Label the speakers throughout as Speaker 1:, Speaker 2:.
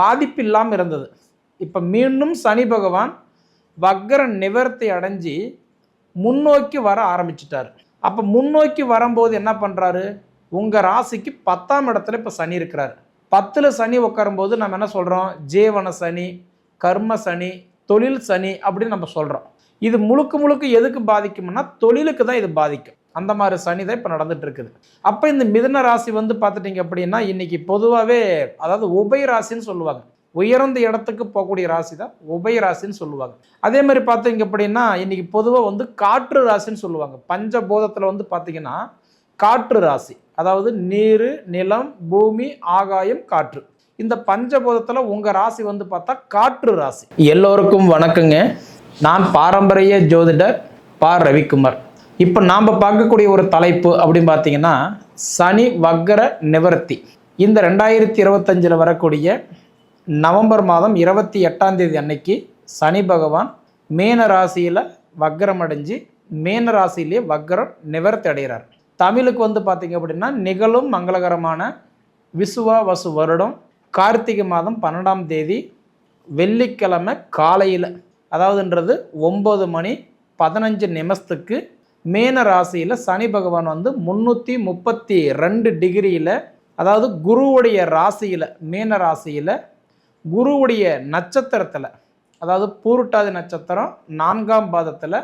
Speaker 1: பாதிப்பு இல்லாமல் இருந்தது. இப்போ மீண்டும் சனி பகவான் வக்ர நிவர்த்தி அடைஞ்சு முன்னோக்கி வர ஆரம்பிச்சிட்டார். அப்போ முன்னோக்கி வரும்போது என்ன பண்ணுறாரு உங்கள் ராசிக்கு பத்தாம் இடத்துல இப்போ சனி இருக்கிறார். பத்தில் சனி உட்காரும்போது நம்ம என்ன சொல்கிறோம் ஜீவன சனி கர்ம சனி தொழில் சனி அப்படின்னு நம்ம சொல்கிறோம் இது முழுக்க முழுக்க எதுக்கு பாதிக்கும்னா தொழிலுக்கு தான் இது பாதிக்கும். அந்த மாதிரி சனி தான் இப்போ நடந்துட்டு இருக்குது அப்போ இந்த மிதுன ராசி வந்து பார்த்துட்டிங்க அப்படின்னா இன்னைக்கு பொதுவாகவே அதாவது உபய ராசின்னு சொல்லுவாங்க. உயர்ந்த இடத்துக்கு போகக்கூடிய ராசி தான் உபய ராசின்னு சொல்லுவாங்க. அதே மாதிரி பார்த்தீங்க அப்படின்னா இன்னைக்கு பொதுவாக வந்து காற்று ராசின்னு சொல்லுவாங்க. பஞ்சபோதத்தில் வந்து பார்த்தீங்கன்னா காற்று ராசி. அதாவது நீர் நிலம் பூமி ஆகாயம் காற்று. இந்த பஞ்சபோதத்தில் உங்கள் ராசி வந்து பார்த்தா காற்று ராசி. எல்லோருக்கும் வணக்கங்க. நான் பாரம்பரிய ஜோதிடர் பா. ரவிக்குமார். இப்போ நாம் பார்க்கக்கூடிய ஒரு தலைப்பு அப்படின்னு பார்த்தீங்கன்னா சனி வக்கர நிவர்த்தி. இந்த ரெண்டாயிரத்தி இருபத்தஞ்சில் வரக்கூடிய நவம்பர் மாதம் இருபத்தி எட்டாம் தேதி அன்னைக்கு சனி பகவான் மேன ராசியில் வக்கரம் அடைஞ்சு மேன ராசியிலே வக்கரம் நிவர்த்தி அடைகிறார். தமிழுக்கு வந்து பார்த்தீங்க அப்படின்னா நிகழும் மங்களகரமான விசுவா வசு வருடம் கார்த்திகை மாதம் பன்னெண்டாம் தேதி வெள்ளிக்கிழமை காலையில் அதாவதுன்றது ஒம்பது மணி பதினஞ்சு நிமிஷத்துக்கு மேன ராசியில் சனி பகவான் வந்து முந்நூற்றி முப்பத்தி ரெண்டு டிகிரியில் அதாவது குருவுடைய ராசியில் மேன ராசியில் குருவுடைய நட்சத்திரத்தில் அதாவது பூருட்டாதி நட்சத்திரம் நான்காம் பாதத்தில்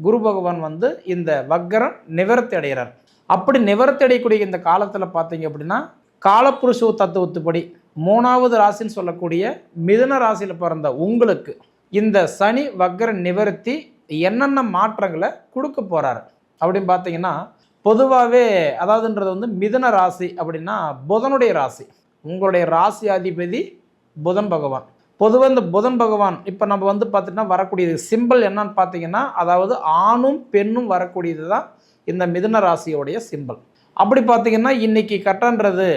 Speaker 1: குரு பகவான் வந்து இந்த வக்கரம் நிவர்த்தி அடைகிறார். அப்படி நிவர்த்தி அடையக்கூடிய இந்த காலத்தில் பார்த்தீங்க அப்படின்னா காலப்புருஷ தத்துவத்துப்படி மூணாவது ராசின்னு சொல்லக்கூடிய மிதுன ராசியில் பிறந்த உங்களுக்கு இந்த சனி வக்கர நிவர்த்தி என்னென்ன மாற்றங்களை கொடுக்க போகிறாரு அப்படின்னு பார்த்தீங்கன்னா பொதுவாகவே அதாவதுன்றது வந்து மிதன ராசி அப்படின்னா புதனுடைய ராசி. உங்களுடைய ராசி அதிபதி புதன் பகவான். பொதுவாக இந்த புதன் பகவான் இப்போ நம்ம வந்து பார்த்துட்டோம்னா வரக்கூடியது சிம்பிள் என்னன்னு பார்த்தீங்கன்னா அதாவது ஆணும் பெண்ணும் வரக்கூடியது தான் இந்த மிதுன ராசியோடைய சிம்பிள் அப்படி பார்த்தீங்கன்னா இன்னைக்கு கட்டன்றது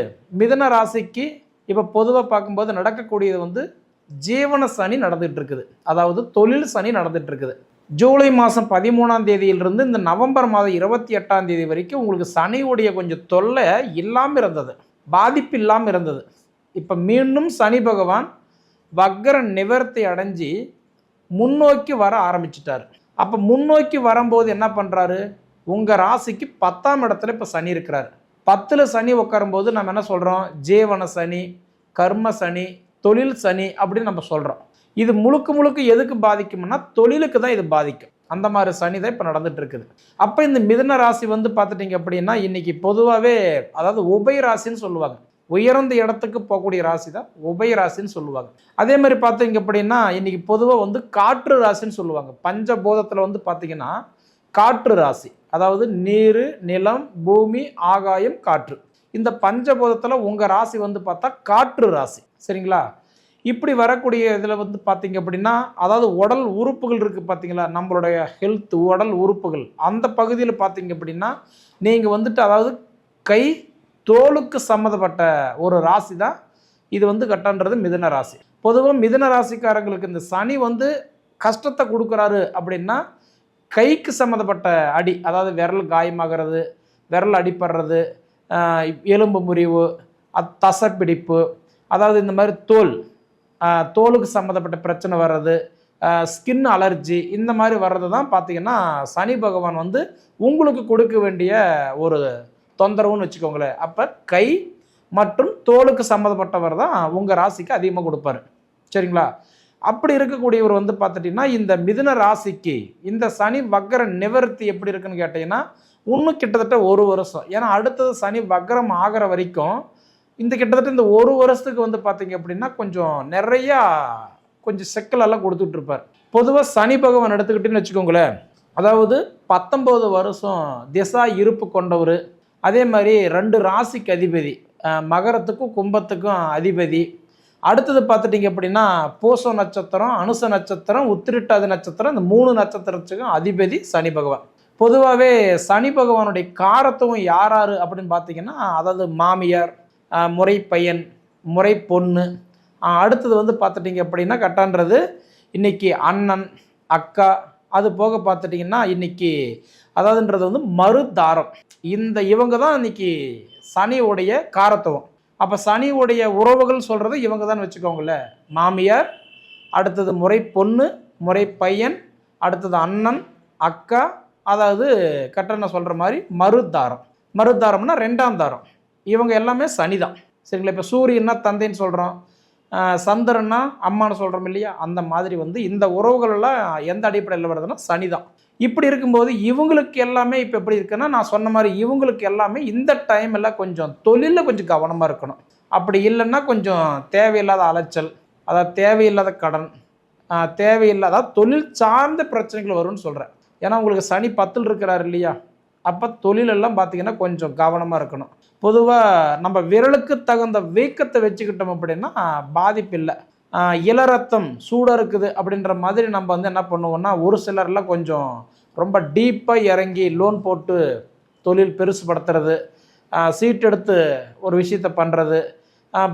Speaker 1: மிதுன ராசிக்கு இப்போ பொதுவாக பார்க்கும்போது நடக்கக்கூடியது வந்து ஜீவன சனி நடந்துகிட்டு இருக்குது. அதாவது தொழில் சனி நடந்துகிட்டு இருக்குது. ஜூலை மாதம் பதிமூணாம் தேதியிலிருந்து இந்த நவம்பர் மாதம் இருபத்தி எட்டாம் தேதி வரைக்கும் உங்களுக்கு சனியுடைய கொஞ்சம் தொல்லை இல்லாமல் இருந்தது. பாதிப்பு இல்லாமல் இருந்தது. இப்போ மீண்டும் சனி பகவான் வக்கர நிவர்த்தி அடைஞ்சி முன்னோக்கி வர ஆரம்பிச்சிட்டார். அப்போ முன்னோக்கி வரும்போது என்ன பண்ணுறாரு உங்கள் ராசிக்கு பத்தாம் இடத்துல இப்போ சனி இருக்கிறார். பத்தில் சனி உட்காரும்போது நம்ம என்ன சொல்கிறோம் ஜீவன சனி கர்ம சனி தொழில் சனி அப்படின்னு நம்ம சொல்கிறோம் இது முழுக்க முழுக்க எதுக்கு பாதிக்கும்னா தொழிலுக்கு தான் இது பாதிக்கும். அந்த மாதிரி சனி தான் இப்போ நடந்துட்டு இருக்குது அப்போ இந்த மிதன ராசி வந்து பார்த்துட்டிங்க அப்படின்னா இன்னைக்கு பொதுவாகவே அதாவது உபய ராசின்னு சொல்லுவாங்க. உயர்ந்த இடத்துக்கு போகக்கூடிய ராசி தான் உபய ராசின்னு சொல்லுவாங்க. அதே மாதிரி பார்த்தீங்க அப்படின்னா இன்னைக்கு பொதுவாக வந்து காற்று ராசின்னு சொல்லுவாங்க. பஞ்சபோதத்தில் வந்து பார்த்தீங்கன்னா காற்று ராசி. அதாவது நீர் நிலம் பூமி ஆகாயம் காற்று. இந்த பஞ்சபோதத்தில் உங்கள் ராசி வந்து பார்த்தா காற்று ராசி. சரிங்களா? இப்படி வரக்கூடிய இதில் வந்து பார்த்தீங்க அப்படின்னா அதாவது உடல் உறுப்புகள் இருக்குது பார்த்தீங்களா நம்மளுடைய ஹெல்த் உடல் உறுப்புகள். அந்த பகுதியில் பார்த்தீங்க அப்படின்னா நீங்கள் வந்துட்டு அதாவது கை தோலுக்கு சம்மந்தப்பட்ட ஒரு ராசி தான். இது வந்து கட்டன்றது மிதன ராசி. பொதுவாக மிதன ராசிக்காரங்களுக்கு இந்த சனி வந்து கஷ்டத்தை கொடுக்குறாரு அப்படின்னா கைக்கு சம்மந்தப்பட்ட அடி அதாவது விரல் காயமாகிறது விரல் அடிப்படுறது எலும்பு முறிவு அத் தசைப்பிடிப்பு அதாவது இந்த மாதிரி தோல் தோலுக்கு சம்மந்தப்பட்ட பிரச்சனை வர்றது ஸ்கின் அலர்ஜி இந்த மாதிரி வர்றது தான் பார்த்தீங்கன்னா சனி பகவான் வந்து உங்களுக்கு கொடுக்க வேண்டிய ஒரு தொந்தரவுன்னு வச்சுக்கோங்களேன். அப்போ கை மற்றும் தோலுக்கு சம்மந்தப்பட்டவர் தான் உங்கள் ராசிக்கு அதிகமாக கொடுப்பாரு. சரிங்களா? அப்படி இருக்கக்கூடியவர் வந்து பார்த்துட்டிங்கன்னா இந்த மிதுன ராசிக்கு இந்த சனி வக்கர நிவர்த்தி எப்படி இருக்குன்னு கேட்டிங்கன்னா இன்னும் கிட்டத்தட்ட ஒரு வருஷம். ஏன்னா அடுத்தது சனி வக்கரம் ஆகிற வரைக்கும் இந்த கிட்டத்தட்ட இந்த ஒரு வருஷத்துக்கு வந்து பார்த்தீங்க அப்படின்னா கொஞ்சம் நிறையா கொஞ்சம் செக்கலெல்லாம் கொடுத்துட்ருப்பார். பொதுவாக சனி பகவான் எடுத்துக்கிட்டேன்னு வச்சுக்கோங்களேன். அதாவது பத்தொம்போது வருஷம் திசா இருப்பு கொண்டவர். அதே மாதிரி ரெண்டு ராசிக்கு அதிபதி மகரத்துக்கும் கும்பத்துக்கும் அதிபதி. அடுத்தது பார்த்துட்டிங்க அப்படின்னா பூச நட்சத்திரம் அனுச நட்சத்திரம் உத்திரிட்டாதி நட்சத்திரம் இந்த மூணு நட்சத்திரத்துக்கும் அதிபதி சனி பகவான். பொதுவாகவே சனி பகவானுடைய காரத்துவம் யார் யார் அப்படின்னு பார்த்தீங்கன்னா அதாவது மாமியார் முறை பையன் முறை பொண்ணு அடுத்தது வந்து பார்த்துட்டிங்க அப்படின்னா கட்டான்றது இன்றைக்கி அண்ணன் அக்கா அது போக பார்த்துட்டிங்கன்னா இன்றைக்கி அதாவதுன்றது வந்து மறுதாரம். இந்த இவங்க தான் இன்னைக்கு சனியுடைய காரத்துவம். அப்போ சனியுடைய உறவுகள் சொல்கிறது இவங்க தான் வச்சுக்கோங்களேன் மாமியார் அடுத்தது முறை பொண்ணு முறை பையன் அடுத்தது அண்ணன் அக்கா அதாவது கட்டண சொல்கிற மாதிரி மறுதாரம். மறுதாரம்னா ரெண்டாம் தாரம். இவங்க எல்லாமே சனி தான் சரிங்களா? இப்போ சூரியன்னா தந்தைன்னு சொல்கிறோம் சந்திரன்னா அம்மான்னு சொல்கிறோம் இல்லையா? அந்த மாதிரி வந்து இந்த உறவுகளெல்லாம் எந்த அடிப்படையில் வருதுன்னா சனி தான் இப்படி இருக்கும்போது இவங்களுக்கு எல்லாமே இப்போ எப்படி இருக்குன்னா நான் சொன்ன மாதிரி இவங்களுக்கு எல்லாமே இந்த டைம் எல்லாம் கொஞ்சம் தொழிலில் கொஞ்சம் கவனமாக இருக்கணும். அப்படி இல்லைன்னா கொஞ்சம் தேவையில்லாத அலைச்சல் அதாவது தேவையில்லாத கடன் தேவையில்லாத தொழில் சார்ந்த பிரச்சனைகள் வரும்னு சொல்கிறேன் ஏன்னா உங்களுக்கு சனி பத்தில் இருக்கிறார் இல்லையா? அப்போ தொழிலெல்லாம் பார்த்தீங்கன்னா கொஞ்சம் கவனமாக இருக்கணும். பொதுவாக நம்ம விரலுக்கு தகுந்த வீக்கத்தை வச்சுக்கிட்டோம் அப்படின்னா பாதிப்பு இல்லை. இளரத்தம் சூடாக இருக்குது அப்படின்ற மாதிரி நம்ம வந்து என்ன பண்ணுவோம்னா ஒரு சிலர்லாம் கொஞ்சம் ரொம்ப டீப்பாக இறங்கி லோன் போட்டு தொழில் பெருசு படுத்துறது சீட் எடுத்து ஒரு விஷயத்தை பண்ணுறது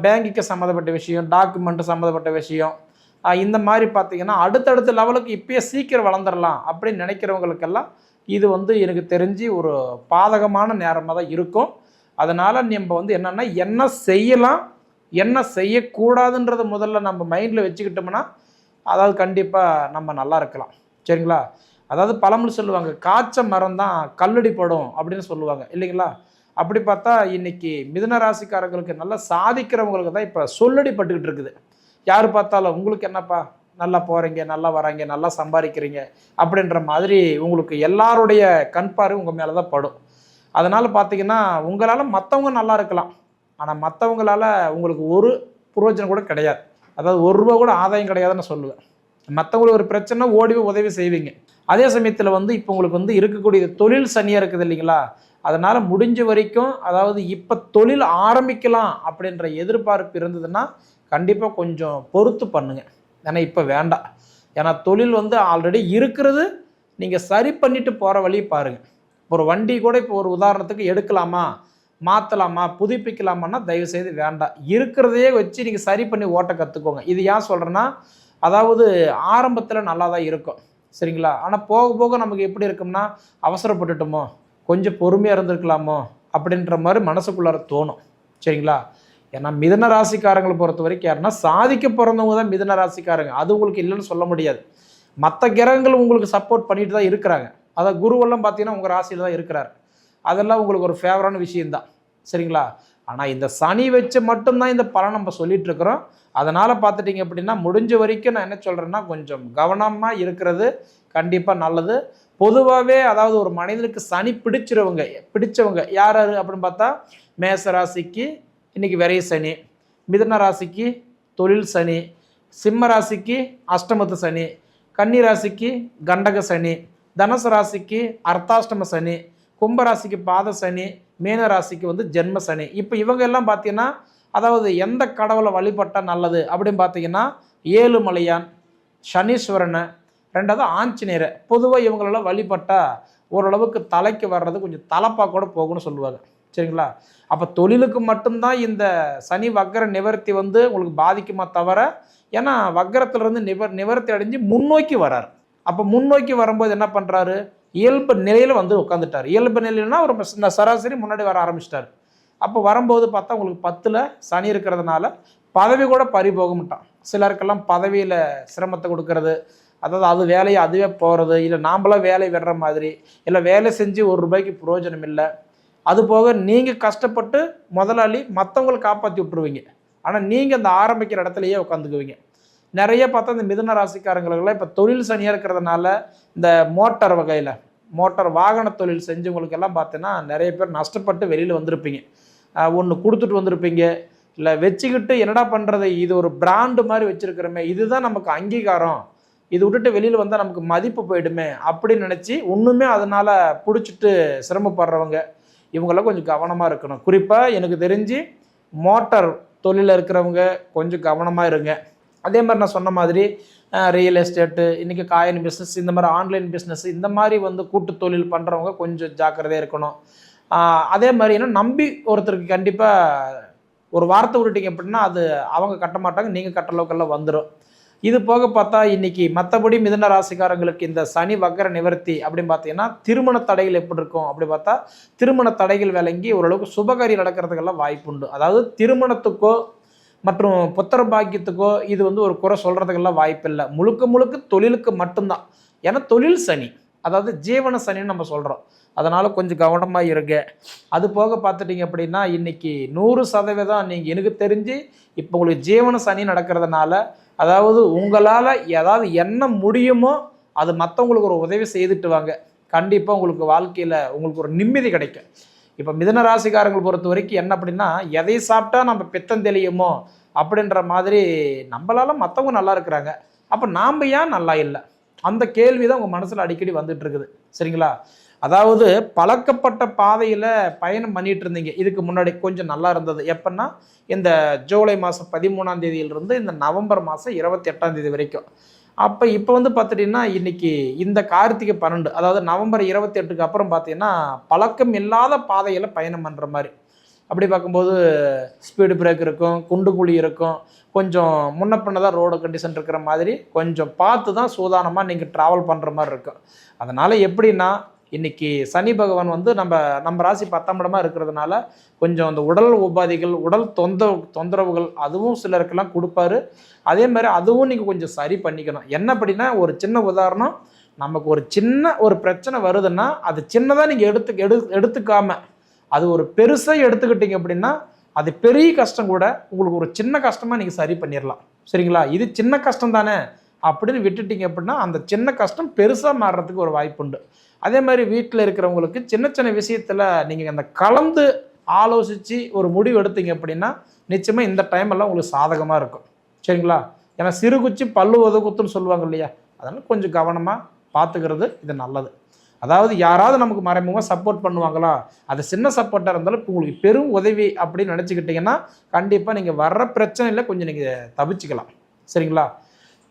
Speaker 1: பேங்குக்கு சம்மந்தப்பட்ட விஷயம் டாக்குமெண்ட் சம்மந்தப்பட்ட விஷயம் இந்த மாதிரி பார்த்திங்கன்னா அடுத்தடுத்த லெவலுக்கு இப்பயே சீக்கிரம் வளர்ந்துடலாம் அப்படின்னு நினைக்கிறவங்களுக்கெல்லாம் இது வந்து எனக்கு தெரிஞ்சு ஒரு பாதகமான நேரமாக தான் இருக்கும். அதனால் நம்ம வந்து என்னென்னா என்ன செய்யலாம் என்ன செய்யக்கூடாதுன்றத முதல்ல நம்ம மைண்டில் வச்சுக்கிட்டோம்னா அதாவது கண்டிப்பாக நம்ம நல்லா இருக்கலாம். சரிங்களா? அதாவது பழமொழி சொல்லுவாங்க காய்ச்ச மரம் தான் கல்லடி படும் அப்படின்னு சொல்லுவாங்க. இல்லைங்களா? அப்படி பார்த்தா இன்னைக்கு மிதுன ராசிக்காரங்களுக்கு நல்லா சாதிக்கிறவங்களுக்கு தான் இப்போ சொல்லடி பட்டுக்கிட்டு இருக்குது. யார் பார்த்தாலும் உங்களுக்கு என்னப்பா? நல்லா போகிறீங்க நல்லா வராங்க நல்லா சம்பாதிக்கிறீங்க அப்படின்ற மாதிரி உங்களுக்கு எல்லாருடைய கண்பார்வை உங்கள் மேலே தான் படும். அதனால் பார்த்தீங்கன்னா உங்களால் மற்றவங்க நல்லா இருக்கலாம். ஆனால் மற்றவங்களால உங்களுக்கு ஒரு புரோஜனம் கூட கிடையாது. அதாவது ஒரு ரூபா கூட ஆதாயம் கிடையாதுன்னு சொல்லுவேன். மற்றவங்களுக்கு ஒரு பிரச்சனை ஓடி உதவி செய்வீங்க. அதே சமயத்தில் வந்து இப்போ உங்களுக்கு வந்து இருக்கக்கூடிய தொழில் சனியாக இருக்குது இல்லைங்களா? அதனால் முடிஞ்ச வரைக்கும் அதாவது இப்போ தொழில் ஆரம்பிக்கலாம் அப்படின்ற எதிர்பார்ப்பு இருந்ததுன்னா கண்டிப்பாக கொஞ்சம் பொறுத்து பண்ணுங்கள் ஏன்னா இப்போ வேண்டாம். ஏன்னா தொழில் வந்து ஆல்ரெடி இருக்கிறது. நீங்கள் சரி பண்ணிட்டு போகிற வழி பாருங்கள் ஒரு வண்டி கூட இப்போ ஒரு உதாரணத்துக்கு எடுக்கலாமா? மாற்றலாமா புதுப்பிக்கலாமான்னா தயவு செய்து வேண்டாம். இருக்கிறதையே வச்சு நீங்கள் சரி பண்ணி ஓட்ட கற்றுக்கோங்க இது ஏன் சொல்கிறேன்னா அதாவது ஆரம்பத்தில் நல்லா தான் இருக்கும். சரிங்களா? ஆனால் போக போக நமக்கு எப்படி இருக்கும்னா அவசரப்பட்டுட்டோமோ? கொஞ்சம் பொறுமையாக இருந்திருக்கலாமோ? அப்படின்ற மாதிரி மனசுக்குள்ளார தோணும். சரிங்களா? ஏன்னா மிதன ராசிக்காரங்களை பொறுத்த வரைக்கும் யாருன்னா சாதிக்க பிறந்தவங்க தான் மிதன ராசிக்காரங்க. அது உங்களுக்கு இல்லைன்னு சொல்ல முடியாது. மற்ற கிரகங்கள் உங்களுக்கு சப்போர்ட் பண்ணிட்டு தான் இருக்கிறாங்க. அதான் குருவெல்லாம் பார்த்தீங்கன்னா உங்கள் ராசியில் தான் இருக்கிறார். அதெல்லாம் உங்களுக்கு ஒரு ஃபேவரான விஷயம்தான். சரிங்களா? ஆனால் இந்த சனி வச்சு மட்டும்தான் இந்த பலன் நம்ம சொல்லிட்டு இருக்கிறோம். அதனால் பார்த்துட்டிங்க அப்படின்னா முடிஞ்ச வரைக்கும் நான் என்ன சொல்கிறேன்னா கொஞ்சம் கவனமாக இருக்கிறது கண்டிப்பாக நல்லது. பொதுவாகவே அதாவது ஒரு மனிதனுக்கு சனி பிடிச்சிருவங்க பிடிச்சவங்க. யார் யார் அப்படின்னு பார்த்தா மேச இன்றைக்கி இன்னைக்கு விரைய சனி. மிதன ராசிக்கு தொழில் சனி. சிம்ம ராசிக்கு அஷ்டமத்து சனி. கன்னி ராசிக்கு கண்டக சனி. தனுசு ராசிக்கு அர்த்தாஷ்டம சனி. கும்ப ராசிக்கு பாத சனி. மீன ராசிக்கு வந்து ஜென்ம சனி. இப்போ இவங்க எல்லாம் பார்த்தீங்கன்னா அதாவது எந்த கடவுளை வழிபட்டால் நல்லது அப்படின்னு பார்த்தீங்கன்னா ஏழுமலையான் சனீஸ்வரனை ரெண்டாவது ஆஞ்சநேயரை. பொதுவாக இவங்களெல்லாம் வழிபட்டால் ஓரளவுக்கு தலைக்கு வர்றது கொஞ்சம் தலைப்பாக கூட போகும்னு சொல்லுவாங்க. சரிங்களா? அப்போ தொழிலுக்கு மட்டும்தான் இந்த சனி வக்கர நிவர்த்தி வந்து உங்களுக்கு பாதிக்குமா தவிர ஏன்னா வக்கரத்துலேருந்து நிவர் நிவர்த்தி அடைஞ்சு முன்னோக்கி வரார். அப்போ முன்னோக்கி வரும்போது என்ன பண்ணுறாரு இயல்பு நிலையில் வந்து உட்காந்துட்டார் இயல்பு நிலையிலனா ஒரு இந்த சராசரி முன்னாடி வர ஆரம்பிச்சிட்டார். அப்போ வரும்போது பார்த்தா உங்களுக்கு பத்தில் சனி இருக்கிறதுனால பதவி கூட பறி போக மாட்டான் சிலருக்கெல்லாம் பதவியில் சிரமத்தை கொடுக்கறது அதாவது அது வேலையை அதுவே போகிறது இல்லை நாம்பளாம் வேலையை விடுற மாதிரி இல்லை வேலை செஞ்சு ஒரு ரூபாய்க்கு பிரயோஜனம் இல்லை அது போக நீங்கள் கஷ்டப்பட்டு முதலாளி மற்றவங்களை காப்பாற்றி விட்டுருவீங்க. ஆனால் நீங்கள் அந்த ஆரம்பிக்கிற இடத்துலையே உட்காந்துக்குவீங்க நிறைய பார்த்தா இந்த மிதுன ராசிக்காரங்களுக்கெல்லாம் இப்போ தொழில் சனியாக இருக்கிறதுனால இந்த மோட்டார் வகையில் மோட்டார் வாகன தொழில் செஞ்சவங்களுக்கெல்லாம் பார்த்தீங்கன்னா நிறைய பேர் நஷ்டப்பட்டு வெளியில் வந்திருப்பீங்க. ஒன்று கொடுத்துட்டு வந்திருப்பீங்க. இல்லை வச்சுக்கிட்டு என்னடா பண்ணுறது இது ஒரு பிராண்டு மாதிரி வச்சுருக்கிறோமே. இதுதான் நமக்கு அங்கீகாரம். இது விட்டுட்டு வெளியில் வந்தால் நமக்கு மதிப்பு போயிடுமே அப்படின்னு நினச்சி ஒன்றுமே அதனால் பிடிச்சிட்டு சிரமப்படுறவங்க. இவங்கெல்லாம் கொஞ்சம் கவனமாக இருக்கணும். குறிப்பாக எனக்கு தெரிஞ்சு மோட்டார் தொழிலில் இருக்கிறவங்க கொஞ்சம் கவனமாக இருங்க. அதே மாதிரி நான் சொன்ன மாதிரி ரியல் எஸ்டேட்டு இன்றைக்கி காயின் பிஸ்னஸ் இந்த மாதிரி ஆன்லைன் பிஸ்னஸ் இந்த மாதிரி வந்து கூட்டு தொழில் பண்ணுறவங்க கொஞ்சம் ஜாக்கிரதையாக இருக்கணும். அதே மாதிரி ஏன்னா நம்பி ஒருத்தருக்கு கண்டிப்பாக ஒரு வார்த்தை விட்டுட்டீங்க அப்படின்னா அது அவங்க கட்ட மாட்டாங்க நீங்கள் கட்டுற அளவுக்கெல்லாம் வந்துடும் இது போக பார்த்தா இன்னைக்கு மற்றபடி மிதன ராசிக்காரங்களுக்கு இந்த சனி வக்கர நிவர்த்தி அப்படின்னு பார்த்தீங்கன்னா திருமண தடைகள் எப்படி இருக்கும் அப்படி பார்த்தா திருமண தடைகள் விளங்கி ஓரளவுக்கு சுபகாரியம் நடக்கிறதுக்கெல்லாம் வாய்ப்புண்டு அதாவது திருமணத்துக்கோ மற்றும் புத்திர பாக்கியத்துக்கோ இது வந்து ஒரு குறை சொல்கிறதுக்கெல்லாம் வாய்ப்பில்லை முழுக்க முழுக்க தொழிலுக்கு மட்டும்தான். ஏன்னா தொழில் சனி. அதாவது ஜீவன சனின்னு நம்ம சொல்கிறோம் அதனால் கொஞ்சம் கவனமாக இருங்க. அது போக பார்த்துட்டிங்க அப்படின்னா இன்றைக்கி நூறு சதவீதம் நீங்கள் எனக்கு தெரிஞ்சு இப்போ உங்களுக்கு ஜீவன சனி நடக்கிறதுனால அதாவது உங்களால் ஏதாவது என்ன முடியுமோ அது மற்றவங்களுக்கு ஒரு உதவி செய்துட்டு வாங்க. கண்டிப்பாக உங்களுக்கு வாழ்க்கையில் உங்களுக்கு ஒரு நிம்மதி கிடைக்கும். இப்போ மிதன ராசிக்காரங்கள் பொறுத்த வரைக்கும் என்ன அப்படின்னா எதை சாப்பிட்டா நம்ம பித்தம் தெளியுமோ அப்படின்ற மாதிரி நம்மளால மற்றவங்க நல்லா இருக்கிறாங்க. அப்போ நாம் ஏன் நல்லா இல்லை? அந்த கேள்வி தான் உங்கள் மனசில் அடிக்கடி வந்துட்டு இருக்குது. சரிங்களா? அதாவது பழக்கப்பட்ட பாதையில் பயணம் பண்ணிட்டு இருந்தீங்க. இதுக்கு முன்னாடி கொஞ்சம் நல்லா இருந்தது. எப்பன்னா இந்த ஜூலை மாதம் பதிமூணாம் தேதியிலிருந்து இந்த நவம்பர் மாதம் இருபத்தி எட்டாம் தேதி வரைக்கும். அப்போ இப்போ வந்து பார்த்துட்டிங்கன்னா இன்னைக்கு இந்த கார்த்திகை பன்னெண்டு அதாவது நவம்பர் இருபத்தி எட்டுக்கு அப்புறம் பார்த்தீங்கன்னா பழக்கம் இல்லாத பாதையில் பயணம் பண்ணுற மாதிரி. அப்படி பார்க்கும்போது ஸ்பீடு பிரேக் இருக்கும் குண்டு குழி இருக்கும் கொஞ்சம் முன்ன பின்ன தான் ரோடு கண்டிஷன் இருக்கிற மாதிரி கொஞ்சம் பார்த்து தான் சூதானமாக நீங்கள் ட்ராவல் பண்ணுற மாதிரி இருக்கும். அதனால் எப்படின்னா இன்னைக்கு சனி பகவான் வந்து நம்ம நம்ம ராசி பத்தாம் இடமா இருக்கிறதுனால கொஞ்சம் அந்த உடல் உபாதைகள் உடல் தொந்தரவு தொந்தரவுகள் அதுவும் சிலருக்கெல்லாம் கொடுப்பாரு. அதே மாதிரி அதுவும் நீங்கள் கொஞ்சம் சரி பண்ணிக்கணும். என்ன அப்படின்னா ஒரு சின்ன உதாரணம் நமக்கு ஒரு சின்ன ஒரு பிரச்சனை வருதுன்னா அது சின்னதாக நீங்கள் எடுத்து எடு எடுத்துக்காம அது ஒரு பெருசாக எடுத்துக்கிட்டீங்க அப்படின்னா அது பெரிய கஷ்டம் கூட உங்களுக்கு ஒரு சின்ன கஷ்டமாக நீங்கள் சரி பண்ணிடலாம் சரிங்களா? இது சின்ன கஷ்டம் தானே? அப்படின்னு விட்டுட்டீங்க அப்படின்னா அந்த சின்ன கஷ்டம் பெருசாக மாறுறதுக்கு ஒரு வாய்ப்பு உண்டு. அதே மாதிரி வீட்டில் இருக்கிறவங்களுக்கு சின்ன சின்ன விஷயத்தில் நீங்கள் அந்த கலந்து ஆலோசித்து ஒரு முடிவு எடுத்தீங்க அப்படின்னா நிச்சயமாக இந்த டைம் எல்லாம் உங்களுக்கு சாதகமாக இருக்கும். சரிங்களா? ஏன்னா சிறு குச்சி பல்லு உதகுத்துன்னு சொல்லுவாங்க இல்லையா? அதனால் கொஞ்சம் கவனமாக பார்த்துக்கிறது இது நல்லது. அதாவது யாராவது நமக்கு மறைமுகமாக சப்போர்ட் பண்ணுவாங்களா? அது சின்ன சப்போர்ட்டாக இருந்தாலும் இப்போ உங்களுக்கு பெரும் உதவி அப்படின்னு நினச்சிக்கிட்டிங்கன்னா கண்டிப்பாக நீங்கள் வர்ற பிரச்சனையில் கொஞ்சம் நீங்கள் தவிச்சுக்கலாம். சரிங்களா?